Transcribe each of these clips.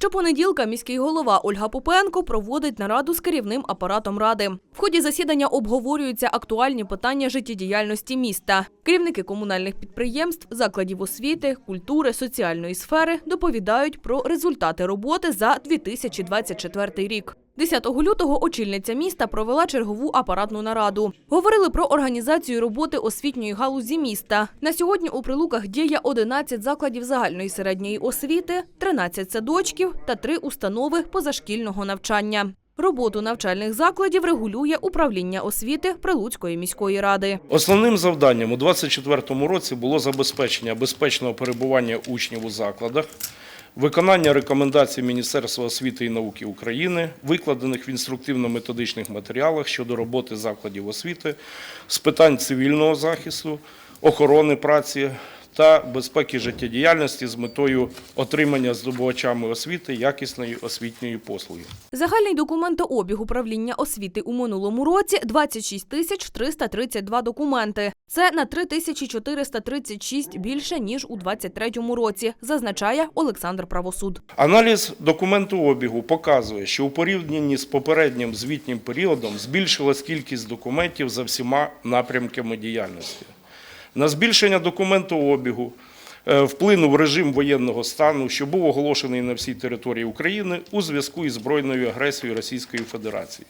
Щопонеділка міський голова Ольга Попенко проводить нараду з керівним апаратом ради. В ході засідання обговорюються актуальні питання життєдіяльності міста. Керівники комунальних підприємств, закладів освіти, культури, соціальної сфери доповідають про результати роботи за 2024 рік. 10 лютого очільниця міста провела чергову апаратну нараду. Говорили про організацію роботи освітньої галузі міста. На сьогодні у прилуках діє 11 закладів загальної середньої освіти, 13 садочків та 3 установи позашкільного навчання. Роботу навчальних закладів регулює управління освіти Прилуцької міської ради. Основним завданням у 2024 році було забезпечення безпечного перебування учнів у закладах, виконання рекомендацій Міністерства освіти і науки України, викладених в інструктивно-методичних матеріалах щодо роботи закладів освіти з питань цивільного захисту, охорони праці та безпеки життєдіяльності з метою отримання здобувачами освіти якісної освітньої послуги. Загальний документообіг управління освіти у минулому році 26 тисяч 332 документи. Це на 3 тисячі 436 більше ніж у 2023 році, зазначає Олександр Правосуд. Аналіз документообігу показує, що у порівнянні з попереднім звітнім періодом збільшилась кількість документів за всіма напрямками діяльності. На збільшення документообігу е, вплинув режим воєнного стану, що був оголошений на всій території України у зв'язку із збройною агресією Російської Федерації.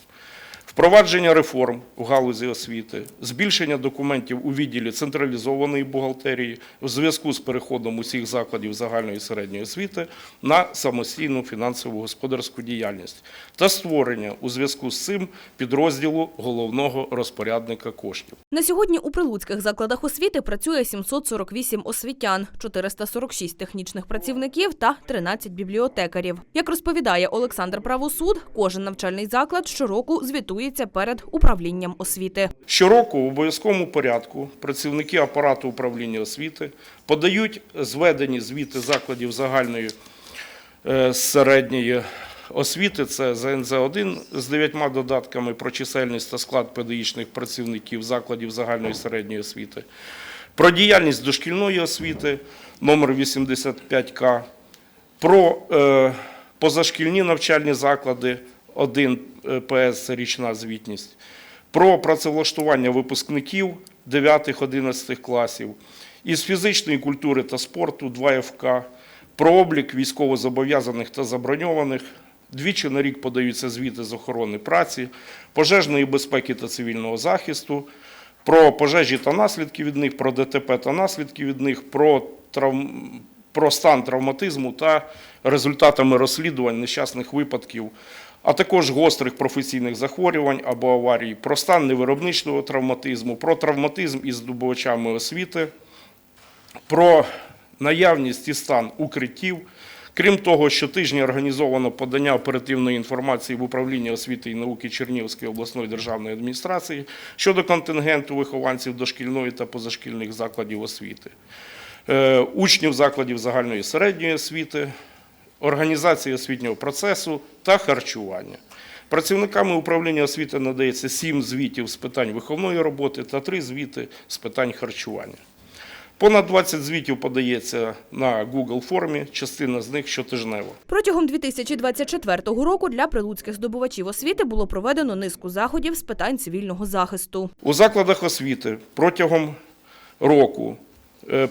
Впровадження реформ у галузі освіти, збільшення документів у відділі централізованої бухгалтерії у зв'язку з переходом усіх закладів загальної середньої освіти на самостійну фінансову господарську діяльність та створення у зв'язку з цим підрозділу головного розпорядника коштів. На сьогодні у прилуцьких закладах освіти працює 748 освітян, 446 технічних працівників та 13 бібліотекарів. Як розповідає Олександр Правосуд, кожен навчальний заклад щороку звітується перед управлінням освіти. Щороку в обов'язковому порядку працівники апарату управління освіти подають зведені звіти закладів загальної е, середньої освіти, це ЗНЗ-1 з дев'ятьма додатками про чисельність та склад педагогічних працівників закладів загальної середньої освіти, про діяльність дошкільної освіти номер 85К, про е, позашкільні навчальні заклади 1 ПС річна звітність, про працевлаштування випускників 9-11 класів, із фізичної культури та спорту 2 ФК, про облік військовозобов'язаних та заброньованих. Двічі на рік подаються звіти з охорони праці, пожежної безпеки та цивільного захисту, про пожежі та наслідки від них, про ДТП та наслідки від них, про, травм... про стан травматизму та результатами розслідувань нещасних випадків, а також гострих професійних захворювань або аварій, про стан невиробничого травматизму, про травматизм із здобувачами освіти, про наявність і стан укриттів. Крім того, щотижня організовано подання оперативної інформації в управління освіти і науки Чернігівської обласної державної адміністрації щодо контингенту вихованців дошкільної та позашкільних закладів освіти, е, учнів закладів загальної середньої освіти, організації освітнього процесу та харчування. Працівниками управління освіти надається сім звітів з питань виховної роботи та три звіти з питань харчування. Понад 20 звітів подається на Google формі, частина з них щотижнево. Протягом 2024 року для прилуцьких здобувачів освіти було проведено низку заходів з питань цивільного захисту. У закладах освіти протягом року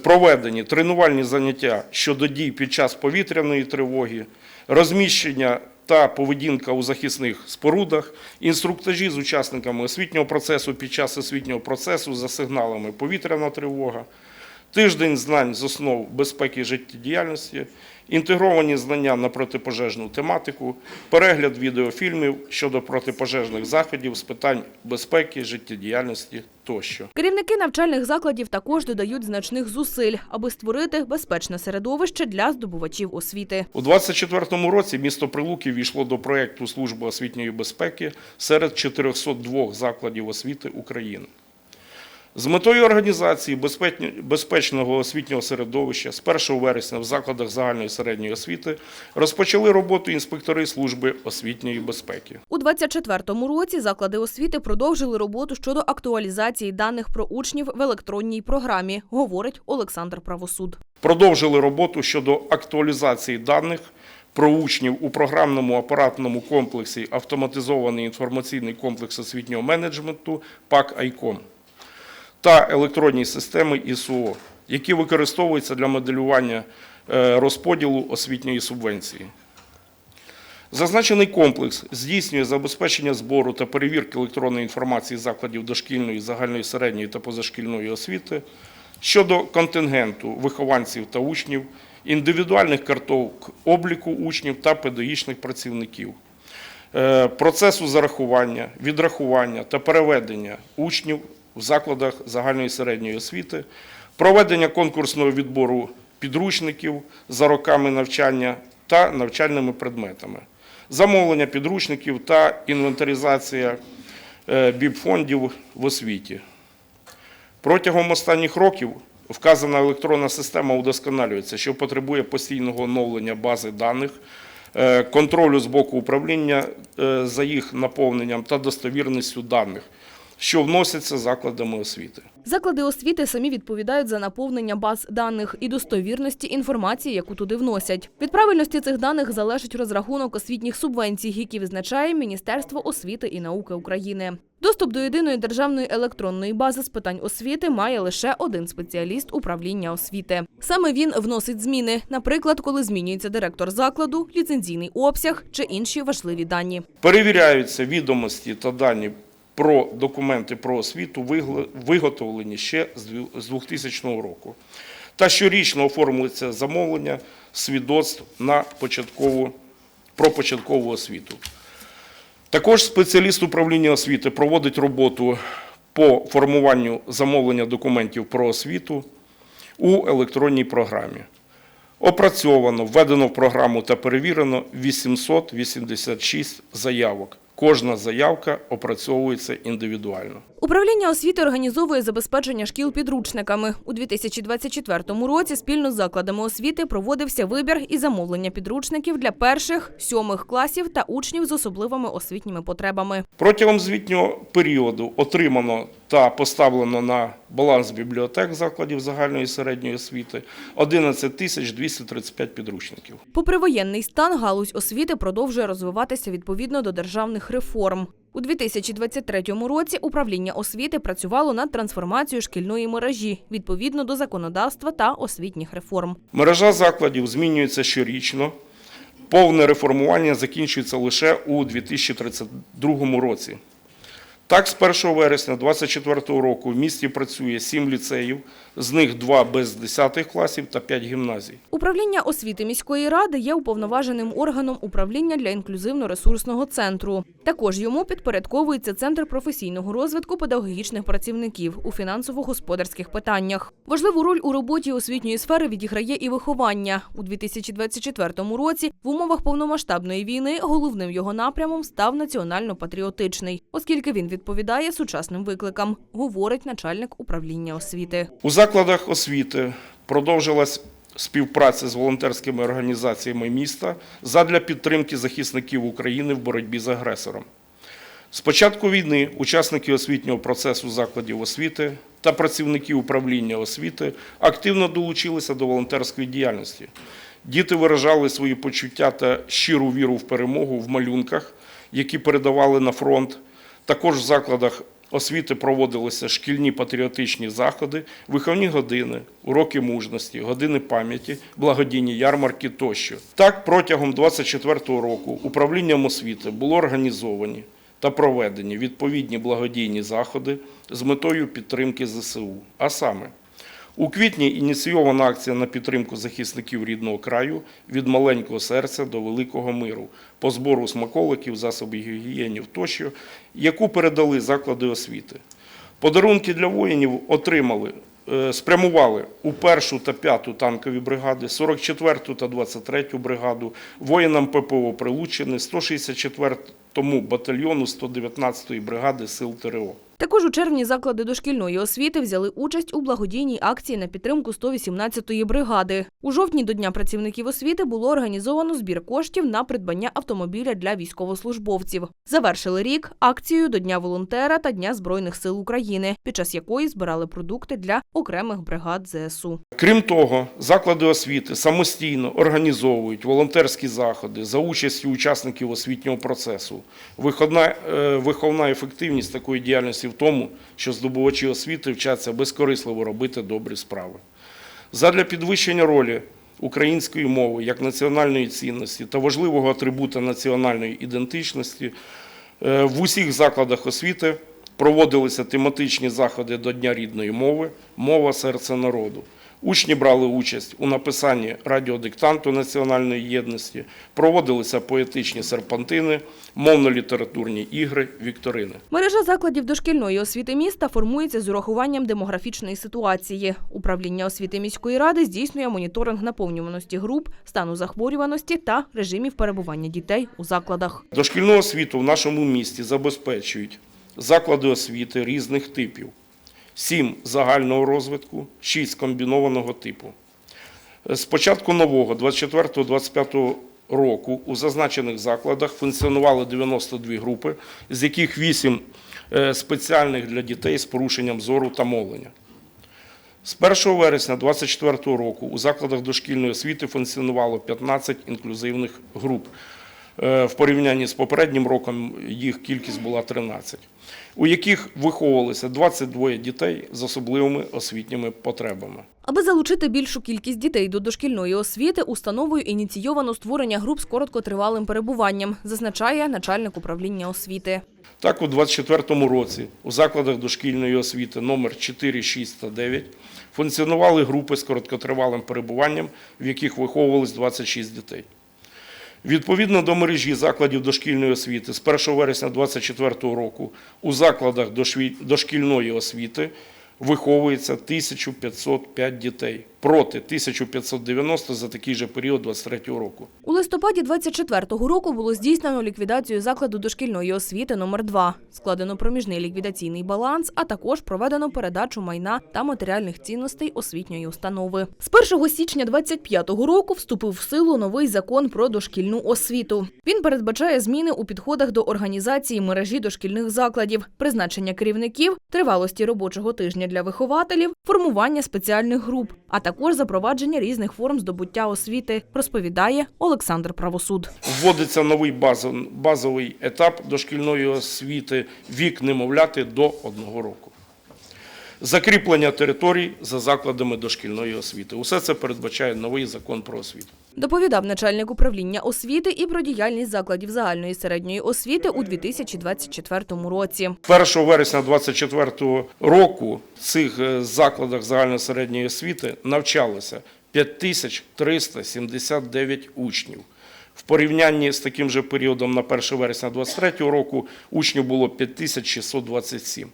проведені тренувальні заняття щодо дій під час повітряної тривоги, розміщення та поведінка у захисних спорудах, інструктажі з учасниками освітнього процесу під час освітнього процесу за сигналами повітряна тривога, тиждень знань з основ безпеки життєдіяльності, інтегровані знання на протипожежну тематику, перегляд відеофільмів щодо протипожежних заходів з питань безпеки, життєдіяльності тощо. Керівники навчальних закладів також додають значних зусиль, аби створити безпечне середовище для здобувачів освіти. У 2024 році місто Прилуки війшло до проєкту Служби освітньої безпеки серед 402 закладів освіти України. З метою організації безпечного освітнього середовища з 1 вересня в закладах загальної середньої освіти розпочали роботу інспектори служби освітньої безпеки. У 2024 році заклади освіти продовжили роботу щодо актуалізації даних про учнів в електронній програмі, говорить Олександр Правосуд. Продовжили роботу щодо актуалізації даних про учнів у програмному апаратному комплексі Автоматизований інформаційний комплекс освітнього менеджменту ПАК «Айком» та електронні системи ІСУО, які використовуються для моделювання е, розподілу освітньої субвенції. Зазначений комплекс здійснює забезпечення збору та перевірки електронної інформації закладів дошкільної, загальної середньої та позашкільної освіти щодо контингенту вихованців та учнів, індивідуальних карток обліку учнів та педагогічних працівників, е, процесу зарахування, відрахування та переведення учнів в закладах загальної середньої освіти, проведення конкурсного відбору підручників за роками навчання та навчальними предметами, замовлення підручників та інвентаризація е, бібфондів в освіті. Протягом останніх років вказана електронна система удосконалюється, що потребує постійного оновлення бази даних, е, контролю з боку управління е, за їх наповненням та достовірністю даних, що вносяться закладами освіти. Заклади освіти самі відповідають за наповнення баз даних і достовірності інформації, яку туди вносять. Від правильності цих даних залежить розрахунок освітніх субвенцій, які визначає Міністерство освіти і науки України. Доступ до єдиної державної електронної бази з питань освіти має лише один спеціаліст управління освіти. Саме він вносить зміни, наприклад, коли змінюється директор закладу, ліцензійний обсяг чи інші важливі дані. Перевіряються відомості та дані про документи про освіту, виготовлені ще з 2000 року. Та щорічно оформлюється замовлення свідоцтв на початкову, про початкову освіту. Також спеціаліст управління освіти проводить роботу по формуванню замовлення документів про освіту у електронній програмі. Опрацьовано, введено в програму та перевірено 886 заявок. Кожна заявка опрацьовується індивідуально. Управління освіти організовує забезпечення шкіл підручниками. У 2024 році спільно з закладами освіти проводився вибір і замовлення підручників для перших, сьомих класів та учнів з особливими освітніми потребами. Протягом звітнього періоду отримано та поставлено на баланс бібліотек закладів загальної і середньої освіти 11 тисяч 235 підручників. Попри воєнний стан, галузь освіти продовжує розвиватися відповідно до державних реформ. У 2023 році управління освіти працювало над трансформацією шкільної мережі відповідно до законодавства та освітніх реформ. Мережа закладів змінюється щорічно. Повне реформування закінчується лише у 2032 році. Так, з 1 вересня 2024 року в місті працює 7 ліцеїв, з них 2 без 10 класів та 5 гімназій. Управління освіти міської ради є уповноваженим органом управління для інклюзивно-ресурсного центру. Також йому підпорядковується центр професійного розвитку педагогічних працівників у фінансово-господарських питаннях. Важливу роль у роботі освітньої сфери відіграє і виховання. У 2024 році в умовах повномасштабної війни головним його напрямом став національно-патріотичний, оскільки він відповідає сучасним викликам, говорить начальник управління освіти. У закладах освіти продовжилась співпраця з волонтерськими організаціями міста задля підтримки захисників України в боротьбі з агресором. З початку війни учасники освітнього процесу закладів освіти та працівники управління освіти активно долучилися до волонтерської діяльності. Діти виражали свої почуття та щиру віру в перемогу в малюнках, які передавали на фронт. Також в закладах освіти проводилися шкільні патріотичні заходи, виховні години, уроки мужності, години пам'яті, благодійні ярмарки тощо. Так, протягом 24-го року управлінням освіти було організовані та проведені відповідні благодійні заходи з метою підтримки ЗСУ. А саме, у квітні ініційована акція на підтримку захисників рідного краю від маленького серця до великого миру по збору смаколиків, засобів гігієнів тощо, яку передали заклади освіти. Подарунки для воїнів отримали, е, спрямували у першу та п'яту танкові бригади, 44-ту та 23-ю бригаду, воїнам ППО Прилучини, 164-му батальйону 119-ї бригади сил ТРО. Також у червні заклади дошкільної освіти взяли участь у благодійній акції на підтримку 118-ї бригади. У жовтні до Дня працівників освіти було організовано збір коштів на придбання автомобіля для військовослужбовців. Завершили рік акцією до Дня волонтера та Дня Збройних сил України, під час якої збирали продукти для окремих бригад ЗСУ. Крім того, заклади освіти самостійно організовують волонтерські заходи за участю учасників освітнього процесу. Виходна, е, виховна ефективність такої діяльності в тому, що здобувачі освіти вчаться безкорисливо робити добрі справи. Задля підвищення ролі української мови як національної цінності та важливого атрибута національної ідентичності е, в усіх закладах освіти проводилися тематичні заходи до Дня рідної мови Мова серце народу. Учні брали участь у написанні радіодиктанту національної єдності, проводилися поетичні серпантини, мовно-літературні ігри, вікторини. Мережа закладів дошкільної освіти міста формується з урахуванням демографічної ситуації. Управління освіти міської ради здійснює моніторинг наповнюваності груп, стану захворюваності та режимів перебування дітей у закладах. Дошкільну освіту в нашому місті забезпечують заклади освіти різних типів, 7 загального розвитку, 6 комбінованого типу. З початку нового 24-25 року у зазначених закладах функціонували 92 групи, з яких 8 е, спеціальних для дітей з порушенням зору та мовлення. З 1 вересня 2024 року у закладах дошкільної освіти функціонувало 15 інклюзивних груп. Е, В порівнянні з попереднім роком їх кількість була 13, у яких виховувалися 22 дітей з особливими освітніми потребами. Аби залучити більшу кількість дітей до дошкільної освіти, установою ініційовано створення груп з короткотривалим перебуванням, зазначає начальник управління освіти. Так, у 2024 році у закладах дошкільної освіти номер 4, 6 та 9 функціонували групи з короткотривалим перебуванням, в яких виховувалось 26 дітей. Відповідно до мережі закладів дошкільної освіти з 1 вересня 2024 року у закладах дошкільної освіти виховується 1505 дітей проти 1590 за такий же період 2023 року. У листопаді 24-го року було здійснено ліквідацію закладу дошкільної освіти номер 2 Складено проміжний ліквідаційний баланс, а також проведено передачу майна та матеріальних цінностей освітньої установи. З 1 січня 25-го року вступив в силу новий закон про дошкільну освіту. Він передбачає зміни у підходах до організації мережі дошкільних закладів, призначення керівників, тривалості робочого тижня для вихователів, формування спеціальних груп, а також запровадження різних форм здобуття освіти, розповідає Олександр Правосуд. Вводиться новий базов- базовий етап дошкільної освіти вік немовляти до одного року. Закріплення територій за закладами дошкільної освіти. Усе це передбачає новий закон про освіту. Доповідав начальник управління освіти і про діяльність закладів загальної середньої освіти у 2024 році. 1 вересня 2024 року в цих е, закладах загальної середньої освіти навчалося 5379 учнів. В порівнянні з таким же періодом на 1 вересня 2023 року учнів було 5627.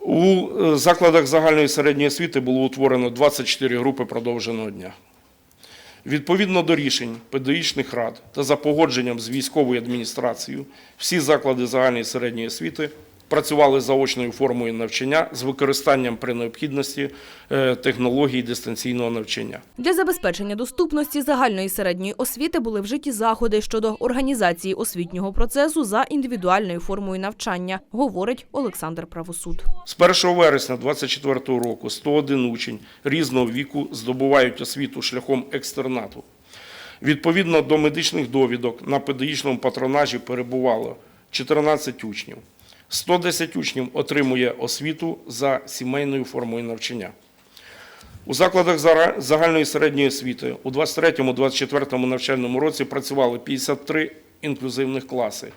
У е, закладах загальної середньої освіти було утворено 24 групи продовженого дня. Відповідно до рішень педагогічних рад та за погодженням з військовою адміністрацією, всі заклади загальної середньої освіти працювали заочною формою навчання з використанням при необхідності е, технологій дистанційного навчання. Для забезпечення доступності загальної середньої освіти були вжиті заходи щодо організації освітнього процесу за індивідуальною формою навчання, говорить Олександр Правосуд. З 1 вересня 2024 року 101 учень різного віку здобувають освіту шляхом екстернату. Відповідно до медичних довідок на педагогічному патронажі перебувало 14 учнів. 110 учнів отримує освіту за сімейною формою навчання. У закладах загальної середньої освіти у 23-24 навчальному році працювали 53 інклюзивних класи.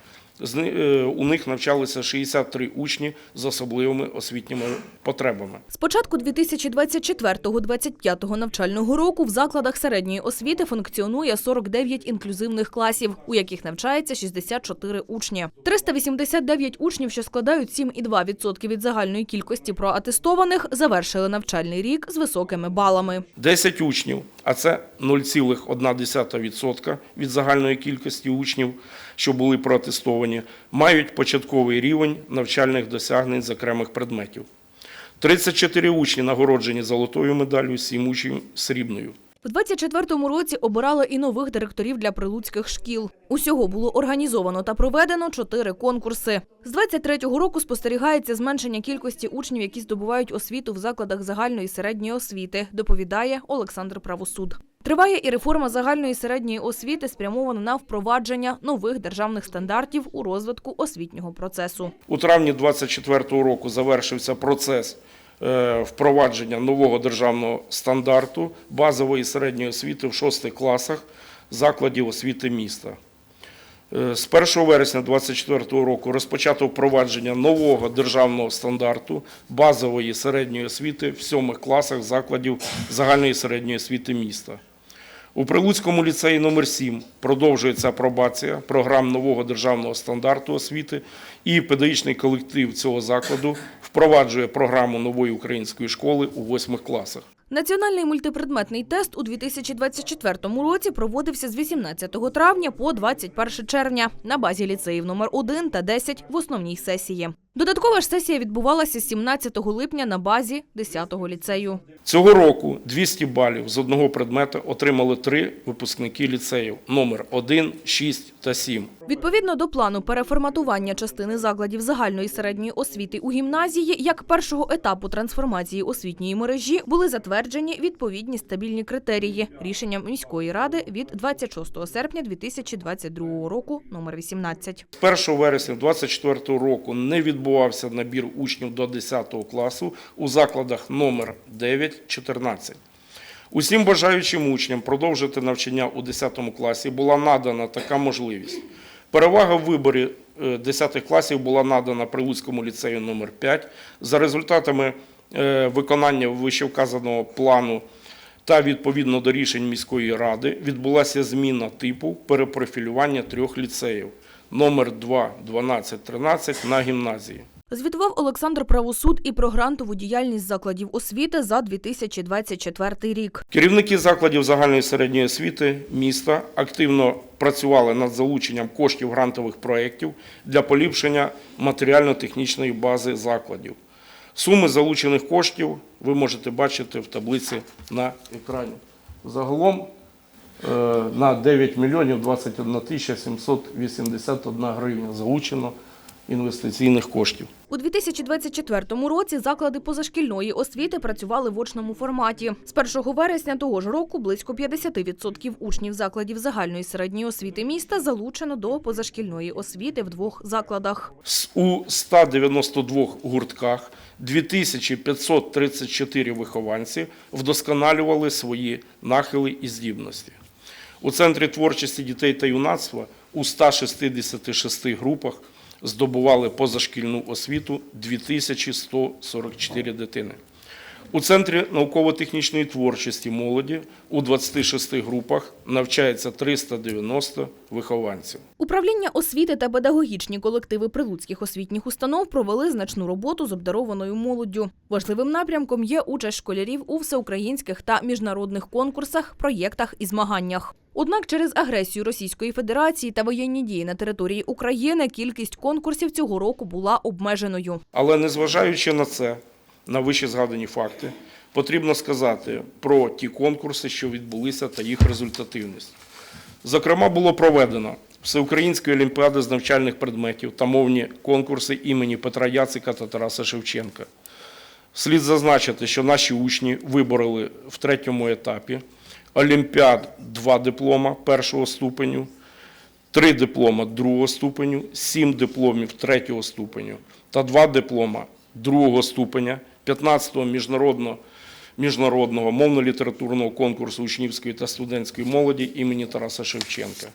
Е, У них навчалися 63 учні з особливими освітніми потребами. З початку 2024-2025 навчального року в закладах середньої освіти функціонує 49 інклюзивних класів, у яких навчається 64 учні. 389 учнів, що складають 7,2% від загальної кількості проатестованих, завершили навчальний рік з високими балами. 10 учнів а це 0,1% від загальної кількості учнів, що були протестовані, мають початковий рівень навчальних досягнень з окремих предметів. 34 учні нагороджені золотою медаллю, 7 учнів срібною. В 24-му році обирали і нових директорів для прилуцьких шкіл. Усього було організовано та проведено чотири конкурси. З 23-го року спостерігається зменшення кількості учнів, які здобувають освіту в закладах загальної і середньої освіти, доповідає Олександр Правосуд. Триває і реформа загальної середньої освіти, спрямована на впровадження нових державних стандартів у розвитку освітнього процесу. У травні 2024 року завершився процес е, впровадження нового державного стандарту базової середньої освіти в шостих класах закладів освіти міста. Е, З 1 вересня 2024 року розпочато впровадження нового державного стандарту базової середньої освіти в сьомих класах закладів загальної середньої освіти міста. У Прилуцькому ліцеї номер 7 продовжується апробація програм нового державного стандарту освіти і педагогічний колектив цього закладу впроваджує програму нової української школи у восьмих класах. Національний мультипредметний тест у 2024 році проводився з 18 травня по 21 червня на базі ліцеїв номер 1 та 10 в основній сесії. Додаткова ж сесія відбувалася 17 липня на базі 10-го ліцею. Цього року 200 балів з одного предмета отримали три випускники ліцеїв номер 1, 6 та 7. Відповідно до плану переформатування частини закладів загальної середньої освіти у гімназії, як першого етапу трансформації освітньої мережі, були затверджені відповідні стабільні критерії рішенням міської ради від 26 серпня 2022 року, номер 18. З 1 вересня 2024 року не відбувався набір учнів до 10 класу у закладах номер 9, 14. Усім бажаючим учням продовжити навчання у 10 класі була надана така можливість. Перевага в виборі е, 10 класів була надана Прилуцькому ліцею номер 5 За результатами е, виконання вищевказаного плану та відповідно до рішень міської ради відбулася зміна типу перепрофілювання трьох ліцеїв номер 2, 12, 13 на гімназії. Звітував Олександр Правосуд і про грантову діяльність закладів освіти за 2024 рік. Керівники закладів загальної середньої освіти міста активно працювали над залученням коштів грантових проєктів для поліпшення матеріально-технічної бази закладів. Суми залучених коштів ви можете бачити в таблиці на екрані. Загалом на 9 мільйонів 21 тисяча 781 гривня залучено інвестиційних коштів. У 2024 році заклади позашкільної освіти працювали в очному форматі. З 1 вересня того ж року близько 50% учнів закладів загальної середньої освіти міста залучено до позашкільної освіти в двох закладах. У 192 гуртках 2534 вихованці вдосконалювали свої нахили і здібності. У Центрі творчості дітей та юнацтва у 166 групах здобували позашкільну освіту 2144 дитини. У Центрі науково-технічної творчості молоді у 26 групах навчається 390 вихованців. Управління освіти та педагогічні колективи прилуцьких освітніх установ провели значну роботу з обдарованою молоддю. Важливим напрямком є участь школярів у всеукраїнських та міжнародних конкурсах, проєктах і змаганнях. Однак через агресію Російської Федерації та воєнні дії на території України кількість конкурсів цього року була обмеженою. Але незважаючи на це, на вище згадані факти, потрібно сказати про ті конкурси, що відбулися, та їх результативність. Зокрема, було проведено Всеукраїнської олімпіади з навчальних предметів та мовні конкурси імені Петра Яцика та Тараса Шевченка. Слід зазначити, що наші учні вибороли в третьому етапі Олімпіад два диплома першого ступеню, три диплома другого ступеню, сім дипломів третього ступеню та два диплома другого ступеня 15-го міжнародного, міжнародного мовно-літературного конкурсу учнівської та студентської молоді імені Тараса Шевченка.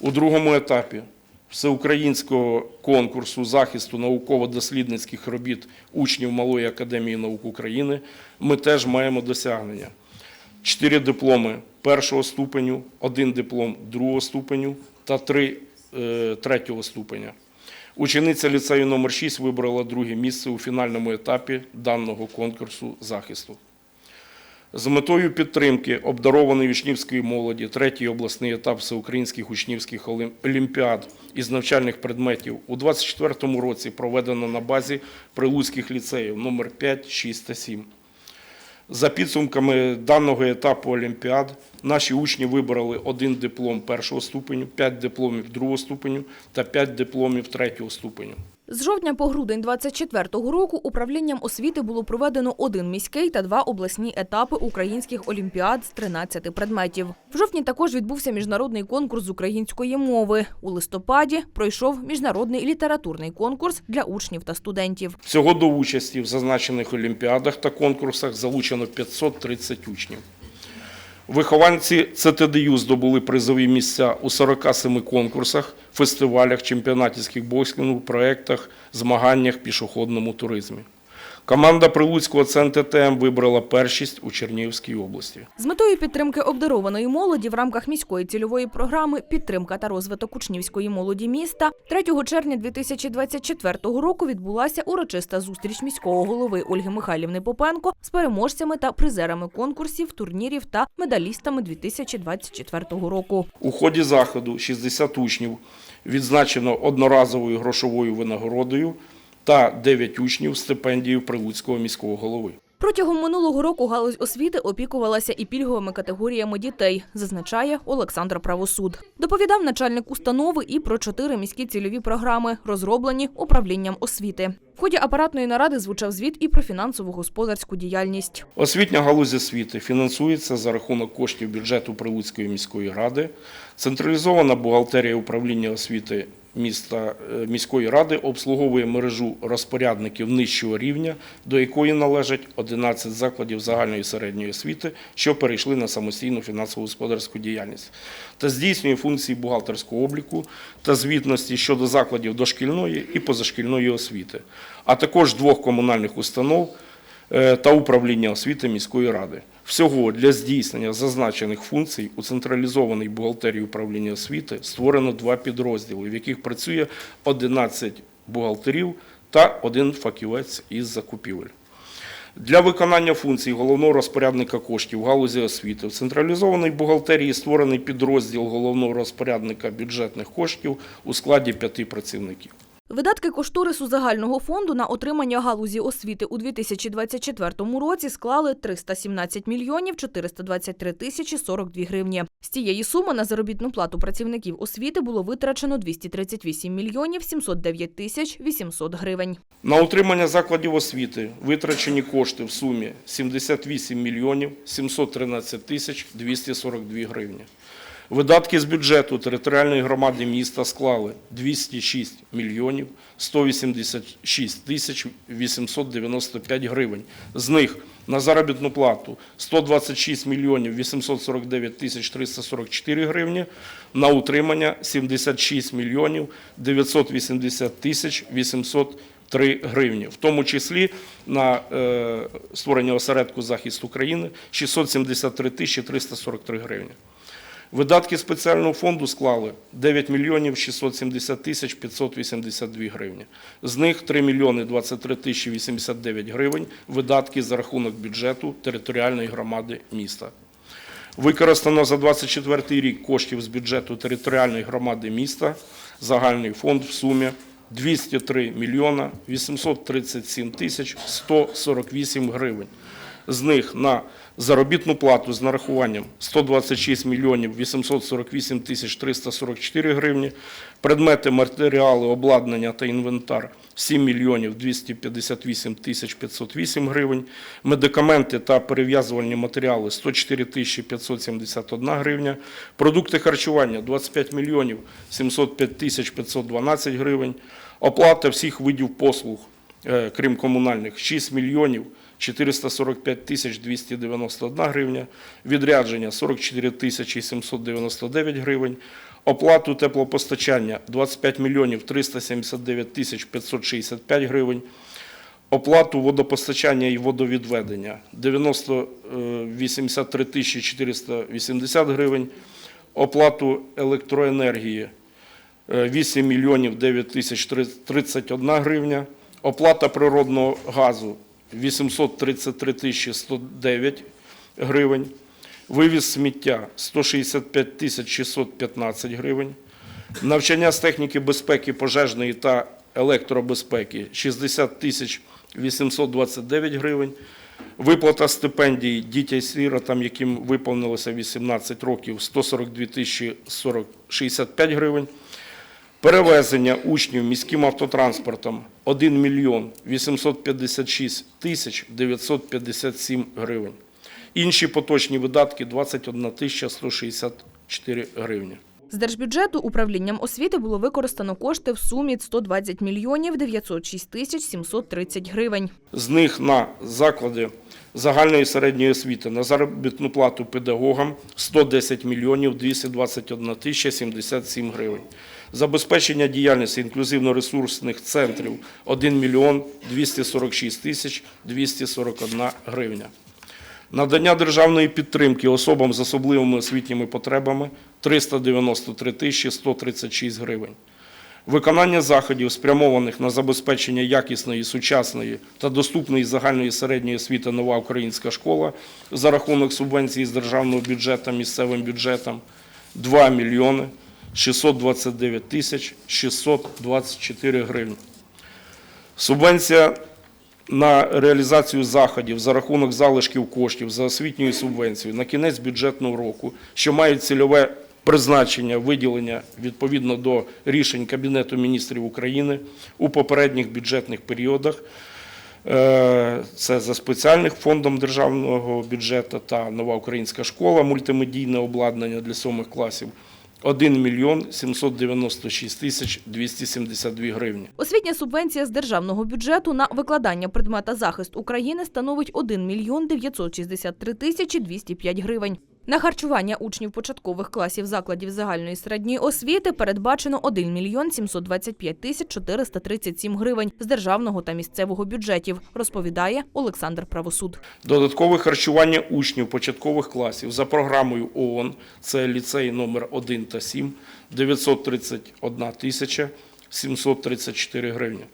У другому етапі всеукраїнського конкурсу захисту науково-дослідницьких робіт учнів Малої академії наук України ми теж маємо досягнення. Чотири дипломи першого ступеню, один диплом другого ступеню та три е, третього ступеня. Учениця ліцею номер 6 вибрала друге місце у фінальному етапі даного конкурсу захисту. З метою підтримки обдарованої учнівської молоді, третій обласний етап всеукраїнських учнівських олімпіад із навчальних предметів у 2024 році проведено на базі прилуцьких ліцеїв номер 5, 6 та 7. За підсумками даного етапу Олімпіад, наші учні вибрали один диплом першого ступеню, п'ять дипломів другого ступеню та п'ять дипломів третього ступеню. З жовтня по грудень 24-го року управлінням освіти було проведено один міський та два обласні етапи українських олімпіад з 13 предметів. В жовтні також відбувся міжнародний конкурс з української мови. У листопаді пройшов міжнародний літературний конкурс для учнів та студентів. Всього до участі в зазначених олімпіадах та конкурсах залучено 530 учнів. Вихованці ЦТДЮ здобули призові місця у 47 конкурсах, фестивалях, чемпіонатівських боксингу, проєктах, змаганнях, пішохідному туризмі. Команда Прилуцького ЦНТТМ вибрала першість у Чернігівській області. З метою підтримки обдарованої молоді в рамках міської цільової програми Підтримка та розвиток учнівської молоді міста 3 червня 2024 року відбулася урочиста зустріч міського голови Ольги Михайлівни Попенко з переможцями та призерами конкурсів, турнірів та медалістами 2024 року. У ході заходу 60 учнів відзначено одноразовою грошовою винагородою та 9 учнів стипендією Прилуцького міського голови. Протягом минулого року галузь освіти опікувалася і пільговими категоріями дітей, зазначає Олександр Правосуд. Доповідав начальник установи і про чотири міські цільові програми, розроблені управлінням освіти. В ході апаратної наради звучав звіт і про фінансову господарську діяльність. Освітня галузь освіти фінансується за рахунок коштів бюджету Прилуцької міської ради. Централізована бухгалтерія управління освіти міста е, міської ради обслуговує мережу розпорядників нижчого рівня, до якої належать 11 закладів загальної середньої освіти, що перейшли на самостійну фінансово-господарську діяльність, та здійснює функції бухгалтерського обліку та звітності щодо закладів дошкільної і позашкільної освіти, а також двох комунальних установ та управління освіти міської ради. Всього для здійснення зазначених функцій у централізованій бухгалтерії управління освіти створено два підрозділи, в яких працює 11 бухгалтерів та один фахівець із закупівель. Для виконання функцій головного розпорядника коштів в галузі освіти в централізованій бухгалтерії створений підрозділ головного розпорядника бюджетних коштів у складі п'яти працівників. Видатки кошторису загального фонду на отримання галузі освіти у 2024 році склали 317 мільйонів 423 тисячі 42 гривні. З цієї суми на заробітну плату працівників освіти було витрачено 238 мільйонів 709 тисяч 800 гривень. На утримання закладів освіти витрачені кошти в сумі 78 мільйонів 713 тисяч 242 гривні. Видатки з бюджету територіальної громади міста склали 206 мільйонів 186 тисяч 895 гривень. З них на заробітну плату 126 мільйонів 849 тисяч 344 гривні, на утримання 76 мільйонів 980 тисяч 800 3 гривні, в тому числі на е, створення осередку захист України 673 тисячі 343 гривні. Видатки спеціального фонду склали 9 мільйонів 670 тисяч 582 гривні. З них 3 мільйони 23 тисячі 89 гривень видатки за рахунок бюджету територіальної громади міста. Використано за 24 рік коштів з бюджету територіальної громади міста загальний фонд в сумі 203 мільйона 837 тисяч 148 гривень. З них на заробітну плату з нарахуванням 126 мільйонів 848 тисяч 344 гривні, предмети, матеріали, обладнання та інвентар 7 мільйонів 258 тисяч 508 гривень, медикаменти та перев'язувальні матеріали 104 тисячі 571 гривня, продукти харчування 25 мільйонів 705 тисяч 512 гривень, оплата всіх видів послуг, е, крім комунальних, 6 мільйонів 445 тисяч 291 гривня, відрядження 44 тисячі 799 гривень, оплату теплопостачання 25 мільйонів 379 тисяч 565 гривень, оплату водопостачання і водовідведення 90, е, 83 тисячі 480 гривень, оплату електроенергії е, 8 мільйонів 9 тисяч 31 гривня, оплата природного газу 833 тисячі 109 гривень, вивіз сміття 165 тисяч 615 гривень, навчання з техніки безпеки пожежної та електробезпеки 60 тисяч 829 гривень, виплата стипендій дітям-сиротам, яким виповнилося 18 років 142 тисячі 40 65 гривень, Перевезення учнів міським автотранспортом 1 мільйон 856 тисяч 957 гривень. Інші поточні видатки 21 тисяча 164 гривні. З держбюджету управлінням освіти було використано кошти в сумі 120 мільйонів 906 тисяч 730 гривень. З них на заклади загальної середньої освіти на заробітну плату педагогам 110 мільйонів 221 тисяча 77 гривень. Забезпечення діяльності інклюзивно-ресурсних центрів 1 мільйон 246 тисяч 241 гривня. Надання державної підтримки особам з особливими освітніми потребами 393 тисячі 136 гривень. Виконання заходів, спрямованих на забезпечення якісної, сучасної та доступної загальної середньої освіти «Нова українська школа» за рахунок субвенції з державного бюджету місцевим бюджетам 2 мільйони 629 тисяч 624 гривні. Субвенція на реалізацію заходів за рахунок залишків коштів за освітньою субвенцією на кінець бюджетного року, що мають цільове призначення виділення відповідно до рішень Кабінету міністрів України у попередніх бюджетних періодах. Е, Це за спеціальним фондом державного бюджету та нова українська школа, мультимедійне обладнання для сьомих класів 1 мільйон 796 тисяч 272 гривні. Освітня субвенція з державного бюджету на викладання предмета захист України становить 1 мільйон 963 тисячі 205 гривень. На харчування учнів початкових класів закладів загальної середньої освіти передбачено 1 мільйон 725 тисяч 437 гривень з державного та місцевого бюджетів, розповідає Олександр Правосуд. Додаткове харчування учнів початкових класів за програмою ООН, це ліцей номер 1 та 7, 931 тисяча 734 гривні.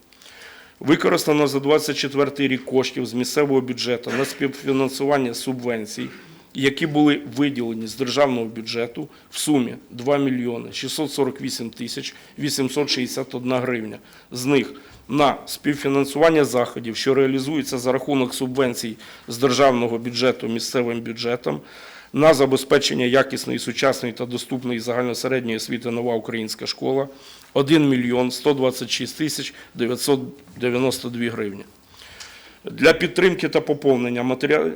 Використано за 24 рік коштів з місцевого бюджету на співфінансування субвенцій, які були виділені з державного бюджету в сумі 2 мільйони 648 тисяч 861 гривня. З них на співфінансування заходів, що реалізуються за рахунок субвенцій з державного бюджету місцевим бюджетом, на забезпечення якісної, сучасної та доступної загальносередньої освіти «Нова українська школа» 1 мільйон 126 тисяч 992 гривні. Для підтримки та поповнення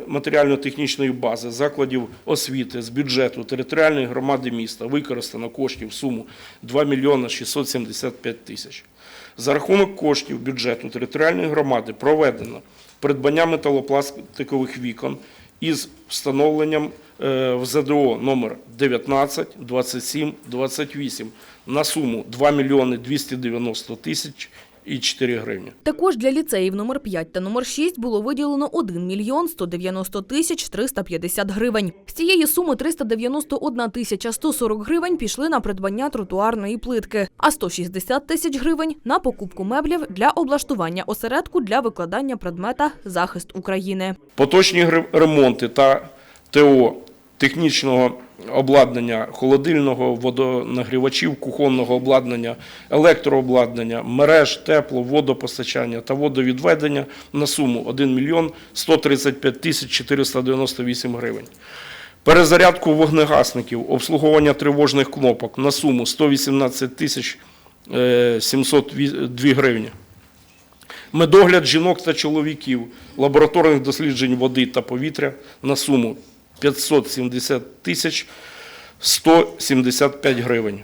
матеріально-технічної бази закладів освіти з бюджету територіальної громади міста використано коштів в суму 2 мільйони 675 тисяч. За рахунок коштів бюджету територіальної громади проведено придбання металопластикових вікон із встановленням е, в ЗДО номер 19, 27, 28 на суму 2 мільйони 290 тисяч і 4 гривні. Також для ліцеїв номер 5 та номер 6 було виділено 1 мільйон 190 тисяч 350 гривень. З цієї суми 391 тисяча 140 гривень пішли на придбання тротуарної плитки, а 160 тисяч гривень – на покупку меблів для облаштування осередку для викладання предмета «Захист України». Поточні ремонти та ТО технічного обладнання холодильного, водонагрівачів, кухонного обладнання, електрообладнання, мереж, тепло, водопостачання та водовідведення на суму 1 мільйон 135 тисяч 498 гривень. Перезарядку вогнегасників, обслуговування тривожних кнопок на суму 118 тисяч е, 702 гривні. Медогляд жінок та чоловіків, лабораторних досліджень води та повітря на суму 570 тисяч 175 гривень.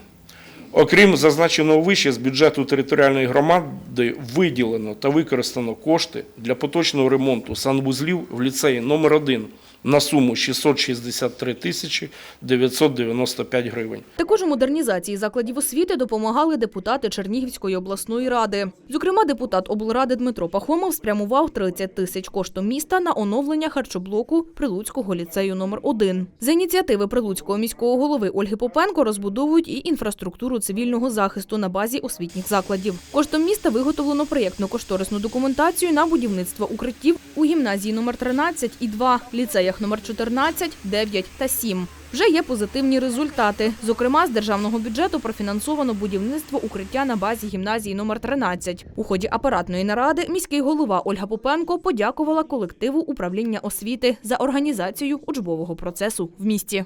Окрім зазначеного вище, з бюджету територіальної громади виділено та використано кошти для поточного ремонту санвузлів в ліцеї номер 1 на суму 663 тисячі 995 гривень. Також у модернізації закладів освіти допомагали депутати Чернігівської обласної ради. Зокрема, депутат облради Дмитро Пахомов спрямував 30 тисяч коштом міста на оновлення харчоблоку Прилуцького ліцею номер 1 За ініціативи Прилуцького міського голови Ольги Попенко розбудовують і інфраструктуру цивільного захисту на базі освітніх закладів. Коштом міста виготовлено проєктно-кошторисну документацію на будівництво укриттів у гімназії номер 13 і 2, ліцеях номер 14, 9 та 7. Вже є позитивні результати. Зокрема, з державного бюджету профінансовано будівництво укриття на базі гімназії номер 13. У ході апаратної наради міський голова Ольга Попенко подякувала колективу управління освіти за організацію учбового процесу в місті.